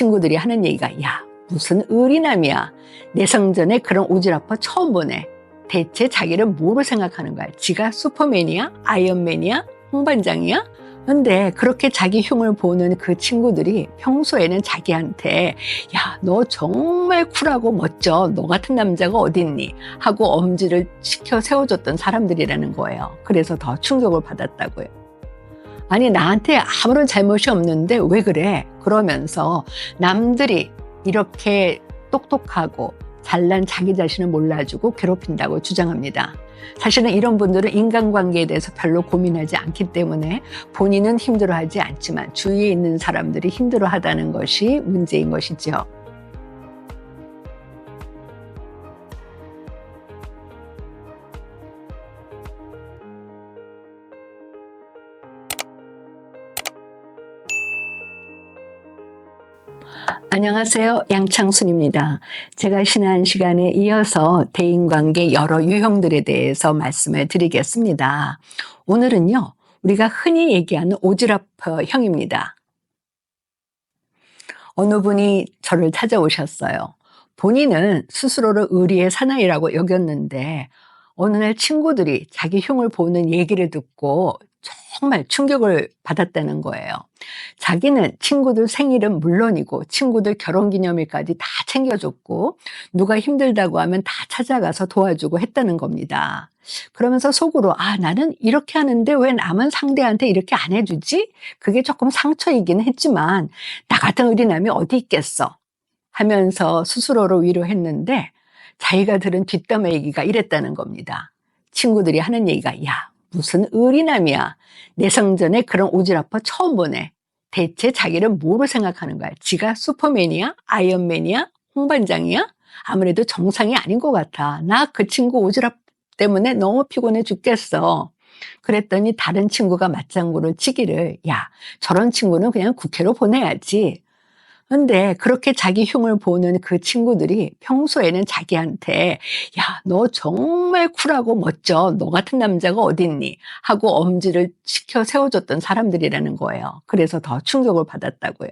친구들이 하는 얘기가 야 무슨 의리남이야. 내 성전에 그런 오지랖퍼 처음 보네. 대체 자기를 뭐로 생각하는 거야? 지가 슈퍼맨이야? 아이언맨이야? 홍반장이야? 근데 그렇게 자기 흉을 보는 그 친구들이 평소에는 자기한테 야 너 정말 쿨하고 멋져. 너 같은 남자가 어딨니? 하고 엄지를 시켜 세워줬던 사람들이라는 거예요. 그래서 더 충격을 받았다고요 아니 나한테 아무런 잘못이 없는데 왜 그래 그러면서 남들이 이렇게 똑똑하고 잘난 자기 자신을 몰라주고 괴롭힌다고 주장합니다. 사실은 이런 분들은 인간관계에 대해서 별로 고민하지 않기 때문에 본인은 힘들어하지 않지만 주위에 있는 사람들이 힘들어하다는 것이 문제인 것이죠. 안녕하세요. 양창순입니다. 제가 지난 시간에 이어서 대인관계 여러 유형들에 대해서 말씀을 드리겠습니다. 오늘은요, 우리가 흔히 얘기하는 오지랖형입니다. 어느 분이 저를 찾아오셨어요. 본인은 스스로를 의리의 사나이라고 여겼는데 어느 날 친구들이 자기 흉을 보는 얘기를 듣고 정말 충격을 받았다는 거예요. 자기는 친구들 생일은 물론이고 친구들 결혼기념일까지 다 챙겨줬고 누가 힘들다고 하면 다 찾아가서 도와주고 했다는 겁니다. 그러면서 속으로 아 나는 이렇게 하는데 왜 남은 상대한테 이렇게 안 해주지? 그게 조금 상처이긴 했지만 나 같은 의리남이 어디 있겠어? 하면서 스스로를 위로했는데 자기가 들은 뒷담화 얘기가 이랬다는 겁니다. 친구들이 하는 얘기가 야 무슨 의리남이야. 내 성전에 그런 오지랖퍼 처음 보네. 대체 자기를 뭐로 생각하는 거야? 지가 슈퍼맨이야? 아이언맨이야? 홍반장이야? 아무래도 정상이 아닌 것 같아. 나 그 친구 오지랖 때문에 너무 피곤해 죽겠어. 그랬더니 다른 친구가 맞장구를 치기를, 야, 저런 친구는 그냥 국회로 보내야지. 근데 그렇게 자기 흉을 보는 그 친구들이 평소에는 자기한테 야, 너 정말 쿨하고 멋져. 너 같은 남자가 어딨니? 하고 엄지를 시켜 세워줬던 사람들이라는 거예요. 그래서 더 충격을 받았다고요.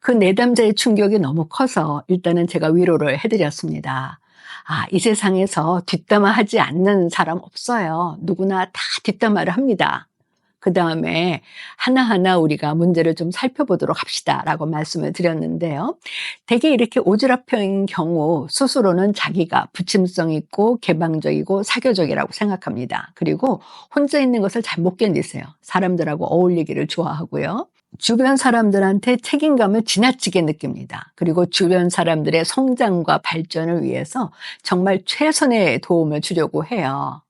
그 내담자의 충격이 너무 커서 일단은 제가 위로를 해드렸습니다. 아, 이 세상에서 뒷담화 하지 않는 사람 없어요. 누구나 다 뒷담화를 합니다. 그 다음에 하나하나 우리가 문제를 좀 살펴보도록 합시다 라고 말씀을 드렸는데요. 대개 이렇게 오지랖형인 경우 스스로는 자기가 부침성 있고 개방적이고 사교적이라고 생각합니다. 그리고 혼자 있는 것을 잘 못 견디세요. 사람들하고 어울리기를 좋아하고요. 주변 사람들한테 책임감을 지나치게 느낍니다. 그리고 주변 사람들의 성장과 발전을 위해서 정말 최선의 도움을 주려고 해요.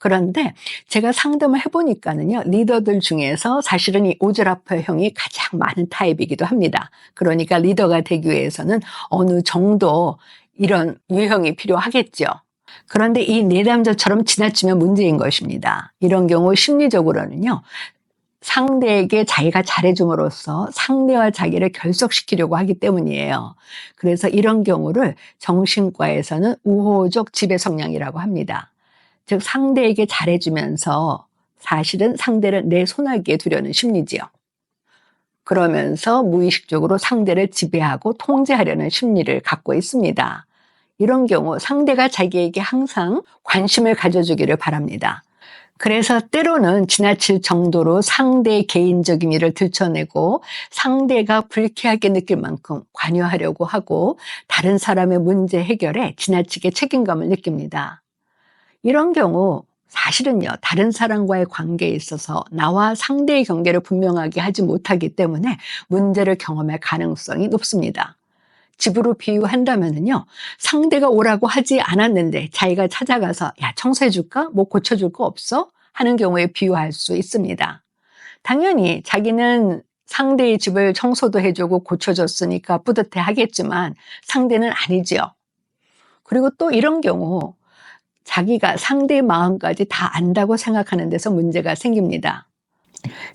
그런데 제가 상담을 해보니까는요, 리더들 중에서 사실은 이 오즈라퍼형이 가장 많은 타입이기도 합니다. 그러니까 리더가 되기 위해서는 어느 정도 이런 유형이 필요하겠죠. 그런데 이 내담자처럼 지나치면 문제인 것입니다. 이런 경우 심리적으로는요, 상대에게 자기가 잘해줌으로써 상대와 자기를 결속시키려고 하기 때문이에요. 그래서 이런 경우를 정신과에서는 우호적 지배 성향이라고 합니다. 즉 상대에게 잘해주면서 사실은 상대를 내 손아귀에 두려는 심리지요. 그러면서 무의식적으로 상대를 지배하고 통제하려는 심리를 갖고 있습니다. 이런 경우 상대가 자기에게 항상 관심을 가져주기를 바랍니다. 그래서 때로는 지나칠 정도로 상대의 개인적인 일을 들춰내고 상대가 불쾌하게 느낄 만큼 관여하려고 하고 다른 사람의 문제 해결에 지나치게 책임감을 느낍니다. 이런 경우 사실은요, 다른 사람과의 관계에 있어서 나와 상대의 경계를 분명하게 하지 못하기 때문에 문제를 경험할 가능성이 높습니다. 집으로 비유한다면요, 상대가 오라고 하지 않았는데 자기가 찾아가서 야, 청소해줄까? 뭐 고쳐줄 거 없어? 하는 경우에 비유할 수 있습니다. 당연히 자기는 상대의 집을 청소도 해주고 고쳐줬으니까 뿌듯해 하겠지만 상대는 아니지요. 그리고 또 이런 경우 자기가 상대의 마음까지 다 안다고 생각하는 데서 문제가 생깁니다.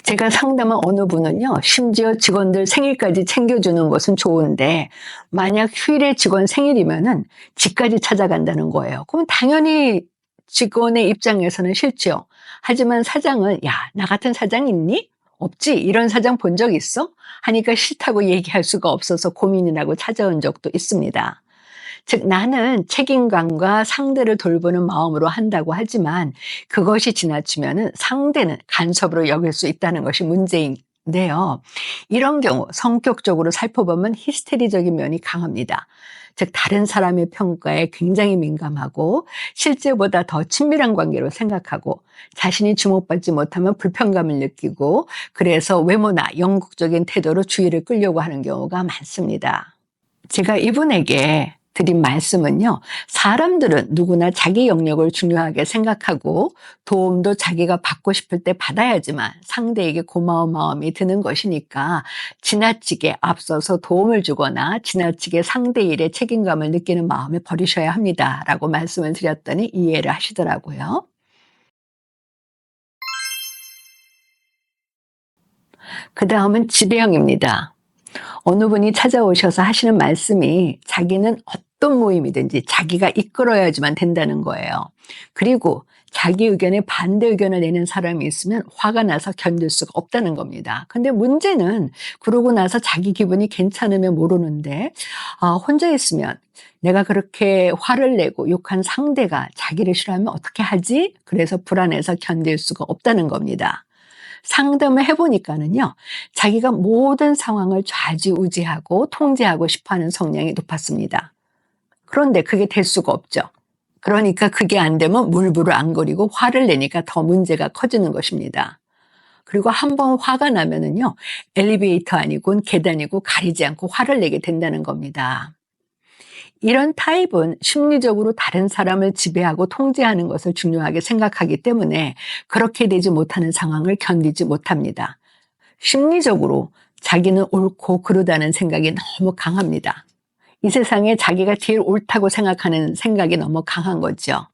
제가 상담한 어느 분은요, 심지어 직원들 생일까지 챙겨주는 것은 좋은데, 만약 휴일에 직원 생일이면은 집까지 찾아간다는 거예요. 그럼 당연히 직원의 입장에서는 싫죠. 하지만 사장은, 야, 나 같은 사장 있니? 없지? 이런 사장 본 적 있어? 하니까 싫다고 얘기할 수가 없어서 고민이라고 찾아온 적도 있습니다. 즉, 나는 책임감과 상대를 돌보는 마음으로 한다고 하지만 그것이 지나치면 상대는 간섭으로 여길 수 있다는 것이 문제인 데요. 이런 경우 성격적으로 살펴보면 히스테리적인 면이 강합니다. 즉 다른 사람의 평가에 굉장히 민감하고 실제보다 더 친밀한 관계로 생각하고 자신이 주목받지 못하면 불편감을 느끼고 그래서 외모나 영국적인 태도로 주의를 끌려고 하는 경우가 많습니다. 제가 이분에게 드린 말씀은요, 사람들은 누구나 자기 영역을 중요하게 생각하고 도움도 자기가 받고 싶을 때 받아야지만 상대에게 고마운 마음이 드는 것이니까 지나치게 앞서서 도움을 주거나 지나치게 상대 일에 책임감을 느끼는 마음을 버리셔야 합니다. 라고 말씀을 드렸더니 이해를 하시더라고요. 그 다음은 지배형입니다. 어느 분이 찾아오셔서 하시는 말씀이 자기는 어떤 모임이든지 자기가 이끌어야지만 된다는 거예요. 그리고 자기 의견에 반대 의견을 내는 사람이 있으면 화가 나서 견딜 수가 없다는 겁니다. 근데 문제는 그러고 나서 자기 기분이 괜찮으면 모르는데 아, 혼자 있으면 내가 그렇게 화를 내고 욕한 상대가 자기를 싫어하면 어떻게 하지? 그래서 불안해서 견딜 수가 없다는 겁니다. 상담을 해보니까는요, 자기가 모든 상황을 좌지우지하고 통제하고 싶어 하는 성향이 높았습니다. 그런데 그게 될 수가 없죠. 그러니까 그게 안 되면 물불을 안 거리고 화를 내니까 더 문제가 커지는 것입니다. 그리고 한 번 화가 나면은요, 엘리베이터 아니고 계단이고 가리지 않고 화를 내게 된다는 겁니다. 이런 타입은 심리적으로 다른 사람을 지배하고 통제하는 것을 중요하게 생각하기 때문에 그렇게 되지 못하는 상황을 견디지 못합니다. 심리적으로 자기는 옳고 그르다는 생각이 너무 강합니다. 이 세상에 자기가 제일 옳다고 생각하는 생각이 너무 강한 거죠.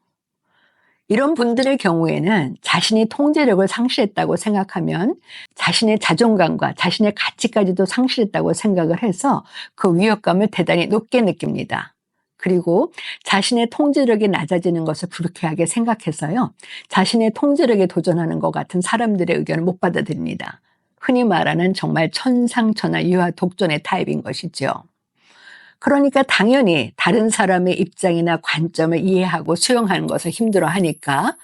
이런 분들의 경우에는 자신이 통제력을 상실했다고 생각하면 자신의 자존감과 자신의 가치까지도 상실했다고 생각을 해서 그 위협감을 대단히 높게 느낍니다. 그리고 자신의 통제력이 낮아지는 것을 불쾌하게 생각해서요. 자신의 통제력에 도전하는 것 같은 사람들의 의견을 못 받아들입니다. 흔히 말하는 정말 천상천하 유아 독존의 타입인 것이죠. 그러니까 당연히 다른 사람의 입장이나 관점을 이해하고 수용하는 것을 힘들어 하니까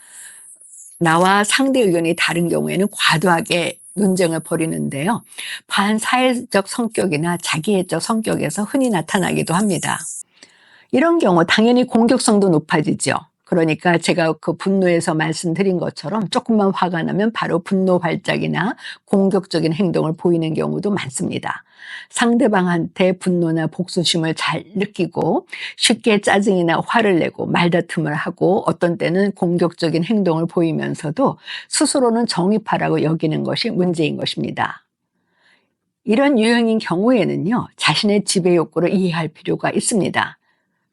나와 상대 의견이 다른 경우에는 과도하게 논쟁을 벌이는데요. 반사회적 성격이나 자기애적 성격에서 흔히 나타나기도 합니다. 이런 경우 당연히 공격성도 높아지죠. 그러니까 제가 그 분노에서 말씀드린 것처럼 조금만 화가 나면 바로 분노 발작이나 공격적인 행동을 보이는 경우도 많습니다. 상대방한테 분노나 복수심을 잘 느끼고 쉽게 짜증이나 화를 내고 말다툼을 하고 어떤 때는 공격적인 행동을 보이면서도 스스로는 정의파라고 여기는 것이 문제인 것입니다. 이런 유형인 경우에는요, 자신의 지배 욕구를 이해할 필요가 있습니다.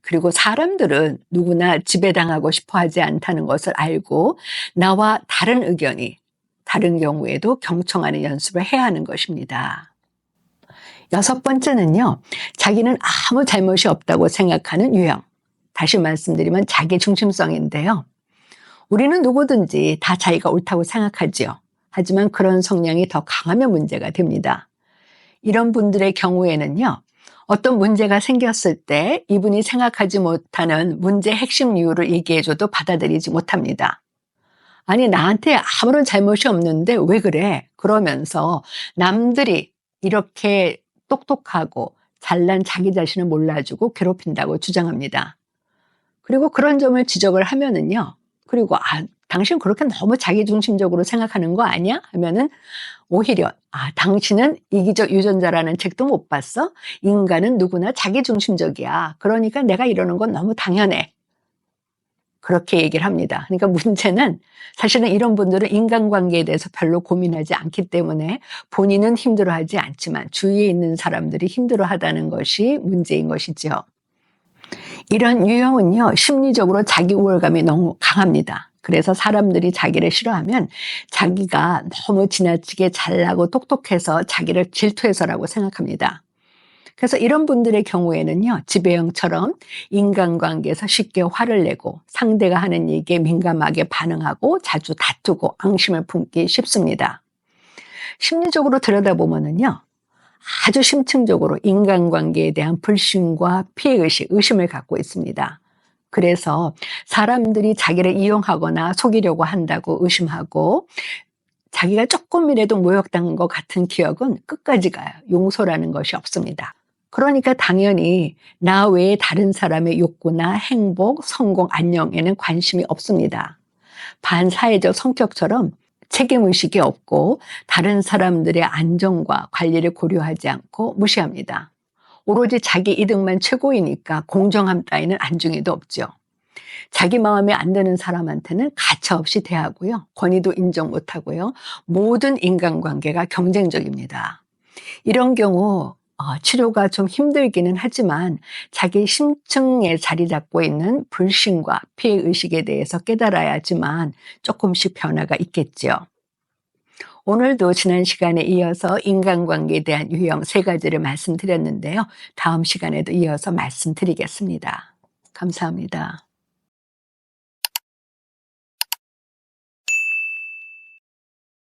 그리고 사람들은 누구나 지배당하고 싶어 하지 않다는 것을 알고 나와 다른 의견이 다른 경우에도 경청하는 연습을 해야 하는 것입니다. 여섯 번째는요, 자기는 아무 잘못이 없다고 생각하는 유형. 다시 말씀드리면 자기 중심성인데요. 우리는 누구든지 다 자기가 옳다고 생각하지요. 하지만 그런 성향이 더 강하면 문제가 됩니다. 이런 분들의 경우에는요, 어떤 문제가 생겼을 때 이분이 생각하지 못하는 문제 핵심 이유를 얘기해줘도 받아들이지 못합니다. 아니, 나한테 아무런 잘못이 없는데 왜 그래? 그러면서 남들이 이렇게 똑똑하고 잘난 자기 자신을 몰라주고 괴롭힌다고 주장합니다. 그리고 그런 점을 지적을 하면은요. 그리고 아, 당신 그렇게 너무 자기중심적으로 생각하는 거 아니야? 하면은 오히려 아, 당신은 이기적 유전자라는 책도 못 봤어? 인간은 누구나 자기중심적이야. 그러니까 내가 이러는 건 너무 당연해. 그렇게 얘기를 합니다. 그러니까 문제는 사실은 이런 분들은 인간관계에 대해서 별로 고민하지 않기 때문에 본인은 힘들어하지 않지만 주위에 있는 사람들이 힘들어하다는 것이 문제인 것이죠. 이런 유형은요, 심리적으로 자기 우월감이 너무 강합니다. 그래서 사람들이 자기를 싫어하면 자기가 너무 지나치게 잘나고 똑똑해서 자기를 질투해서라고 생각합니다. 그래서 이런 분들의 경우에는요, 지배형처럼 인간관계에서 쉽게 화를 내고 상대가 하는 얘기에 민감하게 반응하고 자주 다투고 앙심을 품기 쉽습니다. 심리적으로 들여다보면은요. 아주 심층적으로 인간관계에 대한 불신과 피해의식, 의심을 갖고 있습니다. 그래서 사람들이 자기를 이용하거나 속이려고 한다고 의심하고 자기가 조금이라도 모욕당한 것 같은 기억은 끝까지 가요. 용서라는 것이 없습니다. 그러니까 당연히 나 외에 다른 사람의 욕구나 행복, 성공, 안녕에는 관심이 없습니다. 반사회적 성격처럼 책임의식이 없고 다른 사람들의 안정과 관리를 고려하지 않고 무시합니다. 오로지 자기 이득만 최고이니까 공정함 따위는 안중에도 없죠. 자기 마음에 안 드는 사람한테는 가차없이 대하고요. 권위도 인정 못하고요. 모든 인간관계가 경쟁적입니다. 이런 경우 어, 치료가 좀 힘들기는 하지만 자기 심층에 자리 잡고 있는 불신과 피해의식에 대해서 깨달아야지만 조금씩 변화가 있겠죠. 오늘도 지난 시간에 이어서 인간관계에 대한 유형 세 가지를 말씀드렸는데요. 다음 시간에도 이어서 말씀드리겠습니다. 감사합니다.